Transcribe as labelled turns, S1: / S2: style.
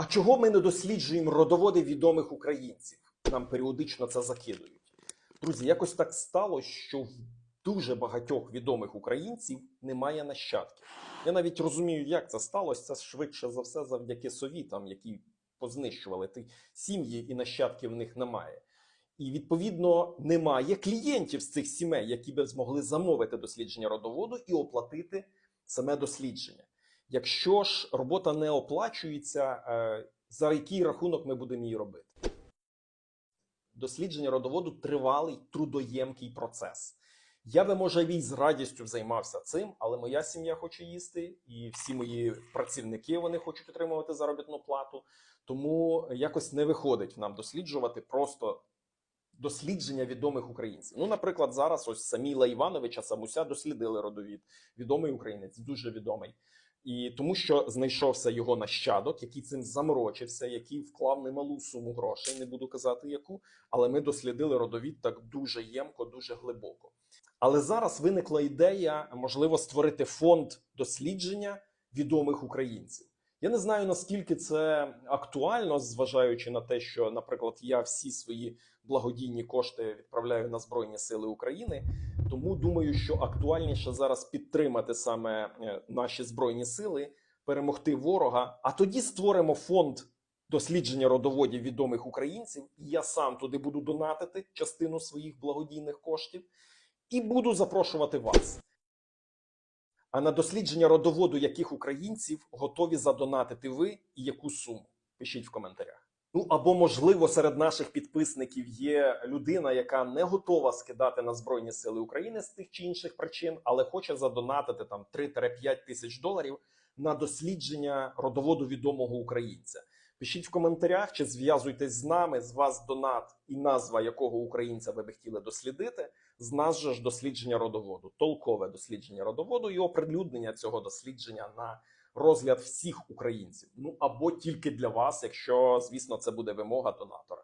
S1: А чого ми не досліджуємо родоводи відомих українців? Нам періодично це закидують. Друзі, якось так сталося, що в дуже багатьох відомих українців немає нащадків. Я навіть розумію, як це сталося. Це швидше за все завдяки совітам, які познищували ті сім'ї, і нащадків в них немає. І відповідно немає клієнтів з цих сімей, які би змогли замовити дослідження родоводу і оплатити саме дослідження. Якщо ж робота не оплачується, е, за який рахунок ми будемо її робити? Дослідження родоводу тривалий трудоємкий процес. Я би, може, і з радістю займався цим, але моя сім'я хоче їсти, і всі мої працівники вони хочуть отримувати заробітну плату. Тому якось не виходить нам досліджувати просто дослідження відомих українців. Ну, наприклад, зараз ось Саміла Івановича Самуся дослідили родовід. Відомий українець, дуже відомий. І тому, що знайшовся його нащадок, який цим заморочився, який вклав немалу суму грошей, не буду казати яку, але ми дослідили родовід так дуже ємко, дуже глибоко. Але зараз виникла ідея, можливо, створити фонд дослідження відомих українців. Я не знаю наскільки це актуально, зважаючи на те, що, наприклад, я всі свої благодійні кошти відправляю на Збройні Сили України. Тому думаю, що актуальніше зараз підтримати саме е, наші збройні сили, перемогти ворога. А тоді створимо фонд дослідження родоводів відомих українців. І я сам туди буду донатити частину своїх благодійних коштів і буду запрошувати вас. А на дослідження родоводу яких українців готові задонатити ви і яку суму? Пишіть в коментарях. Ну або можливо серед наших підписників є людина, яка не готова скидати на Збройні Сили України з тих чи інших причин, але хоче задонатити там 3-5 тисяч доларів на дослідження родоводу відомого українця. Пишіть в коментарях, чи зв'язуйтесь з нами, з вас донат і назва якого українця ви би хотіли дослідити. З нас же ж дослідження родоводу, толкове дослідження родоводу і оприлюднення цього дослідження на розгляд всіх українців. Ну або тільки для вас, якщо звісно це буде вимога донатора.